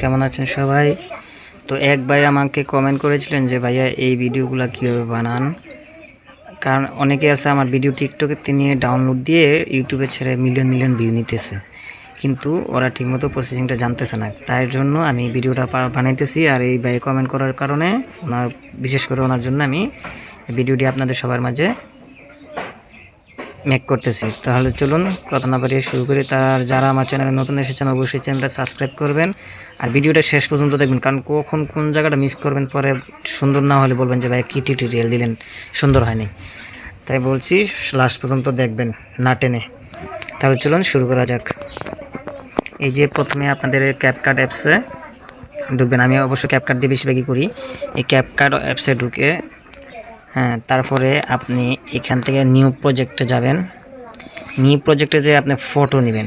কেমন আছেন সবাই? তো এক ভাই আমাকে কমেন্ট করেছিলেন যে, ভাইয়া, এই ভিডিওগুলো কীভাবে বানান? কারণ অনেকে আছে, আমার ভিডিও টিকটকে তিনি ডাউনলোড দিয়ে ইউটিউবে ছেড়ে মিলিয়ন মিলিয়ন ভিউ নিতেছে। কিন্তু ওরা ঠিকমতো প্রসেসিংটা জানতেছে না। তাই জন্য আমি ভিডিওটা বানাইতেছি আর এই ভাই কমেন্ট করার কারণে ওনার, বিশেষ করে ওনার জন্য আমি ভিডিওটি আপনাদের সবার মাঝে মেক করতেছি। তাহলে চলুন কথা না বাড়িয়ে শুরু করি। তার যারা আমার চ্যানেলে নতুন এসেছেন, অবশ্যই চ্যানেলটা সাবস্ক্রাইব করবেন। আর ভিডিওটা শেষ পর্যন্ত দেখবেন, কারণ কখন কোন জায়গাটা মিস করবেন, পরে সুন্দর না হলে বলবেন যে, ভাই, কী টিউটোরিয়াল দিলেন? সুন্দর হয়নি। তাই বলছি লাস্ট পর্যন্ত দেখবেন, না টেনে। তাহলে চলুন শুরু করা যাক। এই যে প্রথমে আপনাদের ক্যাপকাট অ্যাপসে ঢুকবেন। আমি অবশ্য ক্যাপকাট দিয়ে বেশিরভাগই করি। এই ক্যাপকাট অ্যাপসে ঢুকে হ্যাঁ তারপরে আপনি এখান থেকে নিউ প্রজেক্টে যাবেন। নিউ প্রজেক্টে যে আপনি ফটো নেবেন,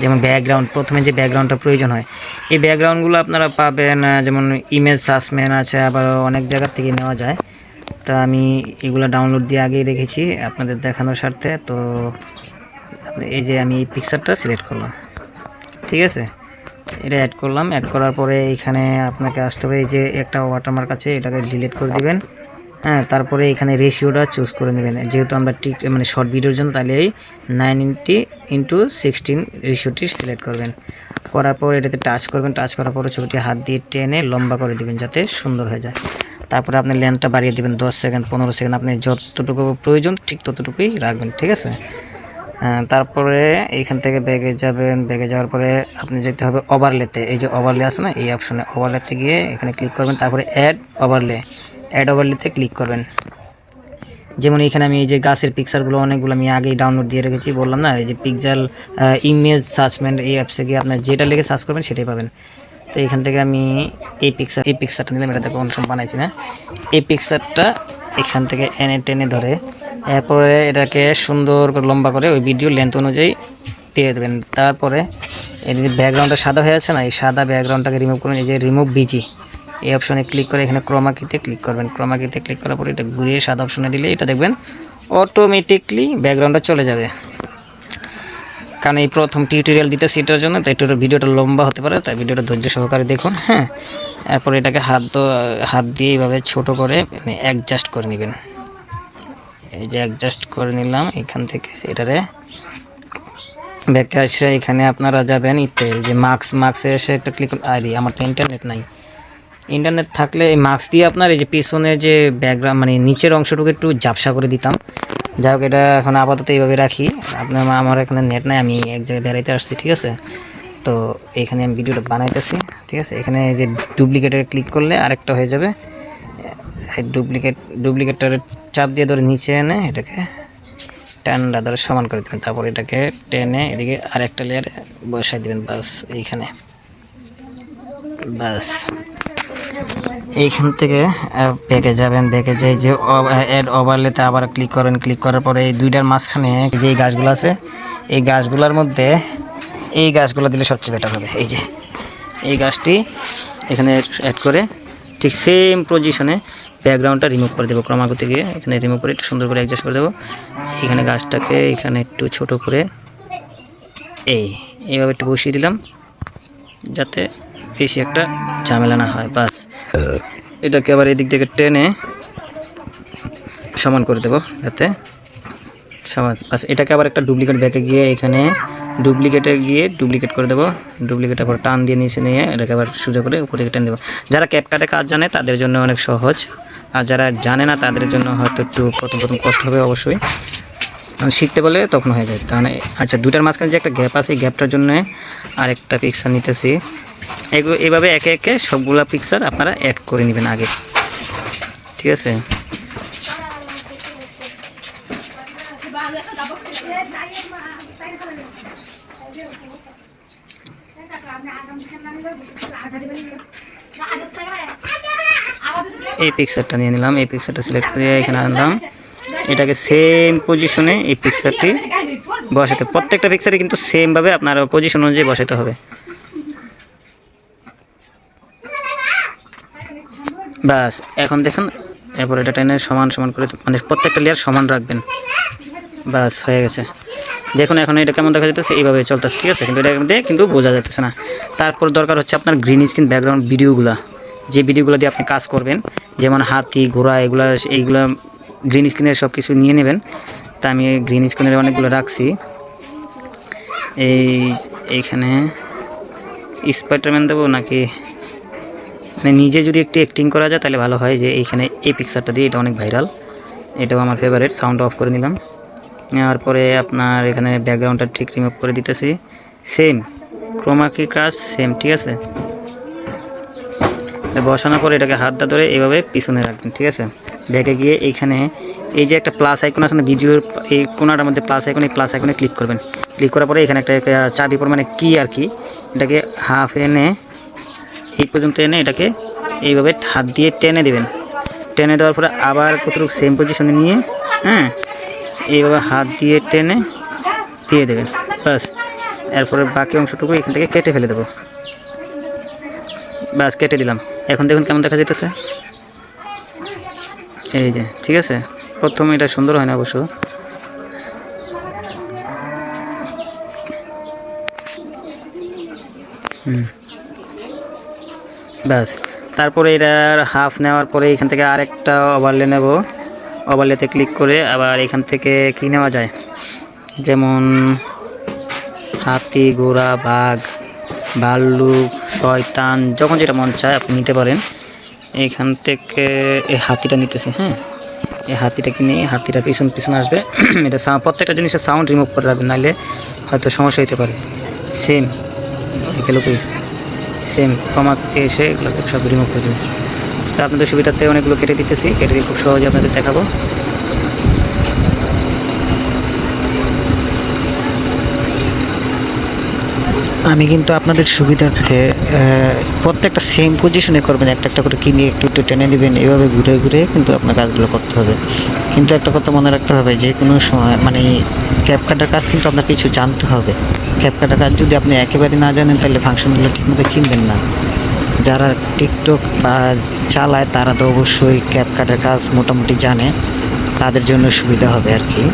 যেমন ব্যাকগ্রাউন্ড প্রথমে যে ব্যাকগ্রাউন্ডটা প্রয়োজন হয়, এই ব্যাকগ্রাউন্ডগুলো আপনারা পাবেন যেমন ইমেজ সাসমেন আছে আবার অনেক জায়গা থেকে নেওয়া যায়। তা আমি এগুলো ডাউনলোড দিয়ে আগেই রেখেছি আপনাদের দেখানোর স্বার্থে। তো এই যে আমি এই পিকচারটা সিলেক্ট করলাম, ঠিক আছে? এটা অ্যাড করলাম অ্যাড করার পরে এখানে আপনাকে আসতে হবে, এই যে একটা ওয়াটারমার্ক আছে, এটাকে ডিলিট করে দিবেন। হ্যাঁ তারপরে এখানে রেশিওটা চুজ করে নেবেন। যেহেতু আমরা টিক মানে শর্ট ভিডিওর জন্য তাহলে এই নাইন ইন্টি ইন্টু সিক্সটিন রেশিওটি সিলেক্ট করবেন। করার পর এটাতে টাচ করবেন। টাচ করার পরে ছবিটি হাত দিয়ে টেনে লম্বা করে দিবেন যাতে সুন্দর হয়ে যায়। তারপরে আপনি লেন্থটা বাড়িয়ে দিবেন দশ সেকেন্ড পনেরো সেকেন্ড আপনি যতটুকু প্রয়োজন ঠিক ততটুকুই রাখবেন ঠিক আছে? হ্যাঁ, তারপরে এইখান থেকে ব্যাগে যাবেন। ব্যাগে যাওয়ার পরে আপনি যেতে হবে ওভারলেতে এই যে ওভারলে আছে না এই অপশনে ওভারলেতে গিয়ে এখানে ক্লিক করবেন। তারপরে অ্যাড ওভারলে অ্যাড ওভারলেতে ক্লিক করবেন। যেমন এখানে আমি এই যে গাছের পিকচারগুলো অনেকগুলো আমি আগেই ডাউনলোড দিয়ে রেখেছি, বললাম না? এই যে পিকচার ইমেজ সার্চমেন্ট এই অ্যাপসে গিয়ে আপনার যেটা লেগে সার্চ করবেন সেটাই পাবেন। তো এখান থেকে আমি এই পিকচার এই পিকচারটা নিলাম, এটা দেখো সময় বানাইছি না। এই পিকচারটা এখান থেকে এনে টেনে ধরে, এরপরে এটাকে সুন্দর করে লম্বা করে ওই ভিডিও লেন্থ অনুযায়ী দিয়ে দেবেন। তারপরে এই যে ব্যাকগ্রাউন্ডটা সাদা হয়ে আছে না, এই সাদা ব্যাকগ্রাউন্ডটাকে রিমুভ করুন, এই যে রিমুভ বিজি এই অপশনে ক্লিক করে এখানে ক্রমাকিতে ক্লিক করবেন। ক্রমাকিতে ক্লিক করার পরে এটা ঘুরিয়ে সাদা অপশনে দিলে এটা দেখবেন অটোমেটিকলি ব্যাকগ্রাউন্ডটা চলে যাবে। কারণ এই প্রথম টিউটোরিয়াল দিতে সেটার জন্য, তাই একটু ভিডিওটা লম্বা হতে পারে, তাই ভিডিওটা ধৈর্য সহকারে দেখুন হ্যাঁ? এরপর এটাকে হাত হাত দিয়ে এইভাবে ছোট করে অ্যাডজাস্ট করে নেবেন। এই যে অ্যাডজাস্ট করে নিলাম, এখান থেকে এটারে ব্যাকে এসে এখানে আপনারা যাবেন ইতে যে মার্কস মার্কসে এসে একটা ক্লিক আরে, আমার তো ইন্টারনেট নাই। ইন্টারনেট থাকলে এই মার্কস দিয়ে আপনার এই যে পিছনে যে ব্যাকগ্রাউন্ড মানে নিচের অংশটুকু একটু ঝাপসা করে দিতাম। যাই হোক, এটা এখন আপাতত এইভাবে রাখি। আপনার আমার এখানে নেট নাই, আমি এক জায়গায় বেড়াইতে আসছি, ঠিক আছে? তো এখানে আমি ভিডিওটা বানাইতেছি, ঠিক আছে? এখানে যে ডুপ্লিকেটে ক্লিক করলে আরেকটা হয়ে যাবে। ডুপ্লিকেট ডুপ্লিকেটটার চাপ দিয়ে ধরে নিচে এনে এটাকে টান্ডা ধরে সমান করে দেবেন। তারপর এটাকে টেনে এদিকে আরেকটা লেয়ারে বসাই দেবেন বাস এইখানে। বাস এইখান থেকে ব্যাগে যাবেন, ব্যাগে যে যে অ্যাড ওভারলেতে আবার ক্লিক করেন ক্লিক করার পরে এই দুইটার মাঝখানে যে গাছগুলো আছে, এই গাছগুলোর মধ্যে, এই গাছগুলো দিলে সবচেয়ে বেটার হবে। এই যে, এই গাছটি এখানে অ্যাড করে ঠিক সেম পজিশনে ব্যাকগ্রাউন্ডটা রিমুভ করে দেবো। ক্রমাগতি গিয়ে এখানে রিমুভ করে একটু সুন্দর করে অ্যাডজাস্ট করে দেবো। এখানে গাছটাকে এখানে একটু ছোট করে, এই, এইভাবে একটু বসিয়ে দিলাম, যাতে বেশি একটা ঝামেলা না হয়, বাস। এটাকে আবার এদিক থেকে টেনে সমান করে দেবো যাতে সমান বাস, এটাকে আবার একটা ডুপ্লিকেট ব্যাকে গিয়ে এখানে ডুপ্লিকেটে গিয়ে ডুপ্লিকেট করে দেবো। ডুপ্লিকেট আবার টান দিয়ে নিচে নিয়ে এটাকে আবার সোজা করে উপর থেকে টেনে দেবো। যারা ক্যাপকাটে কাজ জানে তাদের জন্য অনেক সহজ। আর যারা জানে না তাদের জন্য হয়তো একটু প্রথম প্রথম কষ্ট হবে অবশ্যই। শিখতে বলে তখন হয়ে যায়। তাহলে আচ্ছা দুটার মাঝখানে যে একটা গ্যাপ আছে, এই গ্যাপটার জন্য আরেকটা পিকচার নিতেছি। এগুলো এইভাবে একে একে সবগুলা পিকচার আপনারা অ্যাড করে নেবেন আগে। ঠিক আছে? এই পিকচারটা নিয়ে নিলাম। এই পিকচারটা সিলেক্ট করে এখানে আনলাম। এটাকে সেম পজিশনে এই পিকচারটি বসাতে প্রত্যেকটা পিকচারে কিন্তু সেমভাবে আপনার পজিশন অনুযায়ী বসাতে হবে। বাস এখন দেখুন, এরপর এটা টেনে সমান সমান করে মানে প্রত্যেকটা লেয়ার সমান রাখবেন। বাস হয়ে গেছে। দেখুন এখন এটা কেমন দেখা যাচ্ছে এইভাবে চলতেছে, ঠিক আছে? কিন্তু এটা দিয়ে কিন্তু বোঝা যাচ্ছে না। তারপর দরকার হচ্ছে আপনার গ্রিন স্ক্রিন ব্যাকগ্রাউন্ড ভিডিওগুলো যে ভিডিওগুলো দিয়ে আপনি কাজ করবেন, যেমন হাতি, ঘোড়া, এগুলো, এইগুলো গ্রিন স্ক্রিনের সব কিছু নিয়ে নেবেন। তা আমি গ্রিন স্ক্রিনের অনেকগুলো রাখছি। এই, এইখানে স্পাইডারম্যান দেবো নাকি মানে নিজে যদি একটু অ্যাক্টিং করা যায়, তাহলে ভালো হয় যে এইখানে এই পিকচারটা দিয়ে এটা অনেক ভাইরাল এটাও আমার ফেভারিট সাউন্ড অফ করে নিলাম। নেওয়ার পরে আপনার এখানে ব্যাকগ্রাউন্ডটা ঠিক রিমুভ করে দিতেছি। সেম ক্রোমা কি কাজ সেম ঠিক আছে? বসানোর পরে এটাকে হাতটা ধরে এইভাবে পিছনে রাখবেন, ঠিক আছে? ব্যাগে গিয়ে এইখানে এই যে একটা প্লাস আইকন আছে না ভিডিওর এই কোনাটার মধ্যে প্লাস আইকন এই প্লাস আইকনে ক্লিক করবেন। ক্লিক করার পরে এখানে একটা একটা চাবি পর মানে কি আর কি, এটাকে হাফ এনে এই পর্যন্ত এনে এটাকে এইভাবে হাত দিয়ে টেনে দেবেন। টেনে দেওয়ার পরে আবার কতটুকু সেম পজিশনে নিয়ে হ্যাঁ এইভাবে হাত দিয়ে টেনে দিয়ে দেবেন। ব্যাস, এরপরে বাকি অংশটুকু এখান থেকে কেটে ফেলে দেবো। ব্যাস, কেটে দিলাম। এখন দেখুন কেমন দেখা যেতেছে এই যে, ঠিক আছে? প্রথমে এটা সুন্দর হয় না অবশ্য। হুম। ব্যাস। তারপরে এটার হাফ নেওয়ার পরে এখান থেকে আরেকটা ওভারলে নেব। ওভারলেতে ক্লিক করে আবার এখান থেকে কি নেওয়া যায়? যেমন হাতি, ঘোড়া, বাঘ ভাল্লুক শয়তান, যখন যেটা মন চায় আপনি নিতে পারেন। এইখান থেকে এই হাতিটা নিতেছি হ্যাঁ? এই হাতিটাকে নিয়ে হাতিটা পিছন পিছন আসবে। এটা প্রত্যেকটা জিনিসের সাউন্ড রিমুভ করে রাখবেন, নাহলে হয়তো সমস্যা হতে পারে। সেম গেল কি সেম কমাতে এসে এগুলোকে সব রিমুভ করে তো আপনাদের সুবিধার্থে অনেকগুলো কেটে দিতেছি, কেটে দিয়ে খুব সহজে আপনাদের দেখাবো। আমি কিন্তু আপনাদের সুবিধার্থে প্রত্যেকটা সেম পজিশনে করবেন, একটা একটা করে কিনে একটু একটু টেনে দেবেন, এভাবে ঘুরে ঘুরে কিন্তু আপনার কাজগুলো করতে হবে। কিন্তু একটা কথা মনে রাখতে হবে, যে কোনো সময় মানে ক্যাপ কাটার কাজ কিন্তু আপনার কিছু জানতে হবে। ক্যাপ কাটার কাজ যদি আপনি একেবারে না জানেন, তাহলে ফাংশনগুলো ঠিকমতো চিনবেন না। যারা টিকটক বা চালায়, তারা তো অবশ্যই ক্যাপ কাটার কাজ মোটামুটি জানে। তাদের জন্য সুবিধা হবে আর কি।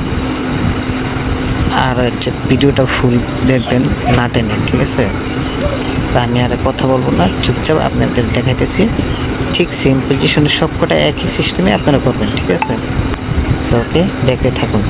আর হচ্ছে ভিডিওটা ফুল দেখবেন, না টেনে, ঠিক আছে? তা আমি আর কথা বলব না, চুপচাপ আপনাদের দেখাইতেছি। ঠিক সেম পজিশনে সবকটা একই সিস্টেমে আপনারা করবেন, ঠিক আছে? ওকে দেখতে থাকুন।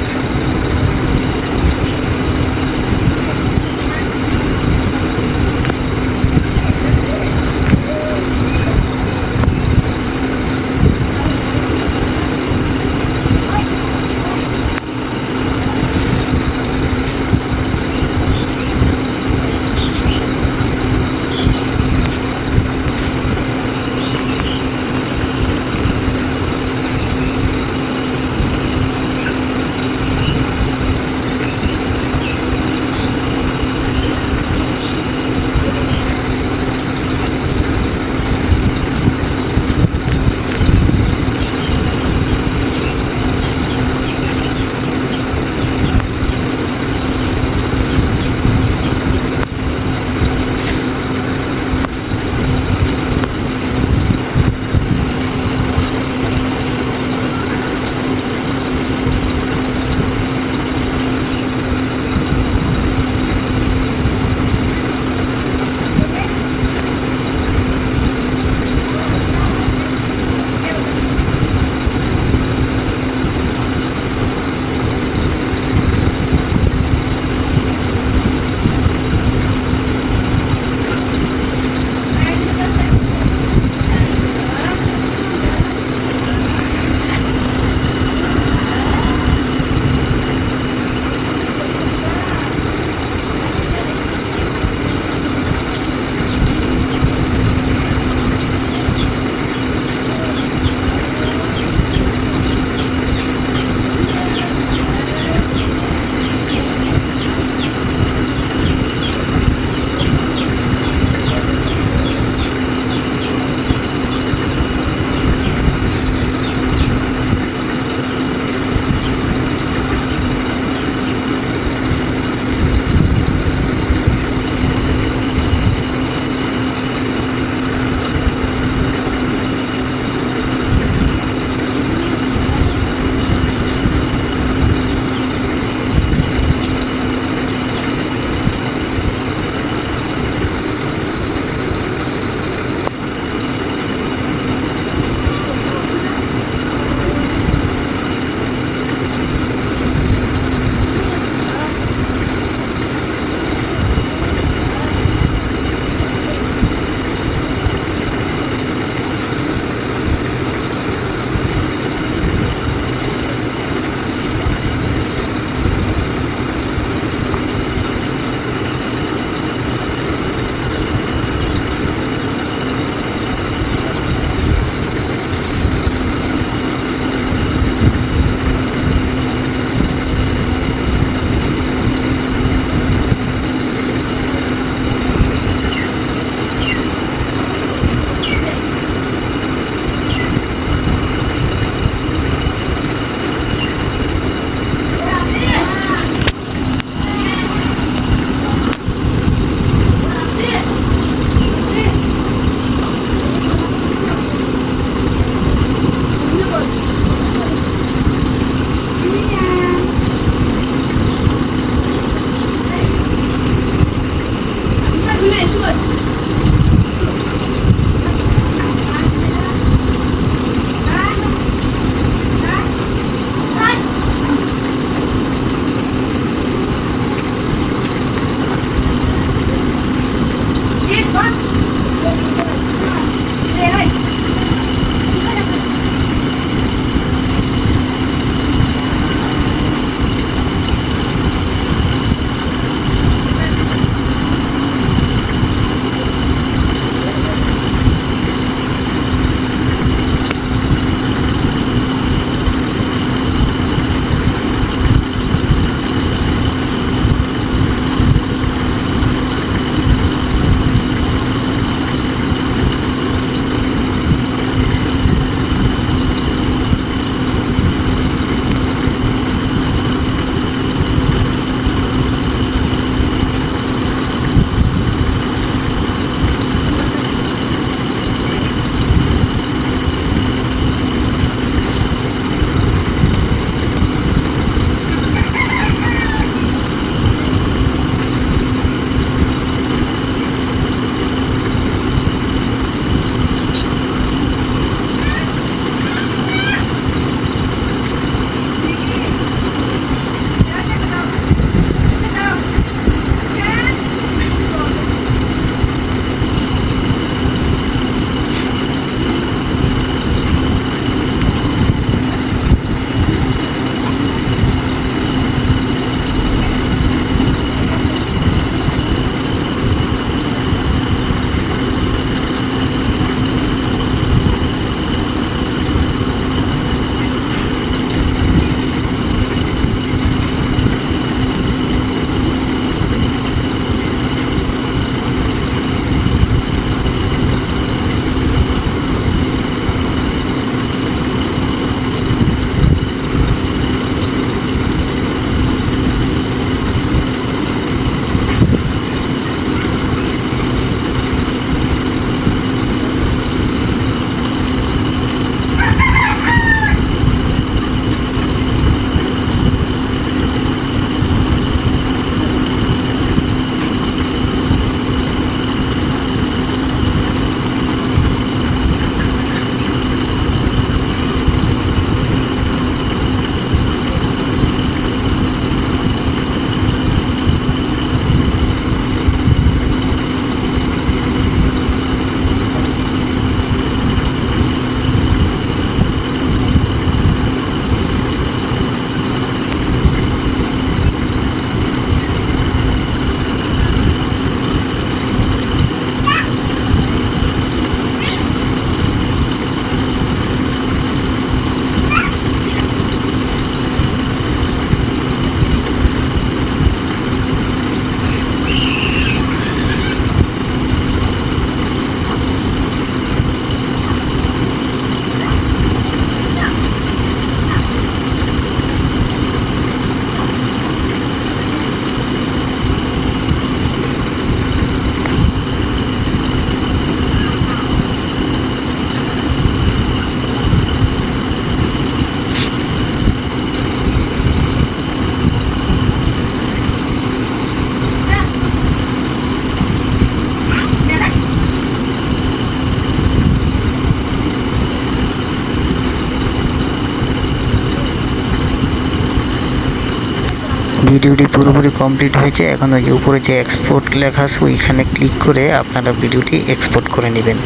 ভিডিওটি পুরোপুরি কমপ্লিট হয়েছে। এখন ওই যে উপরে যে এক্সপোর্ট লেখা আছে, ওইখানে ক্লিক করে আপনারা ভিডিওটি এক্সপোর্ট করে নেবেন।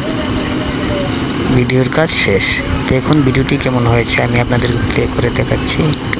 ভিডিওর কাজ শেষ। দেখুন, ভিডিওটি কেমন হয়েছে, আমি আপনাদের প্লে করে দেখাচ্ছি। একটু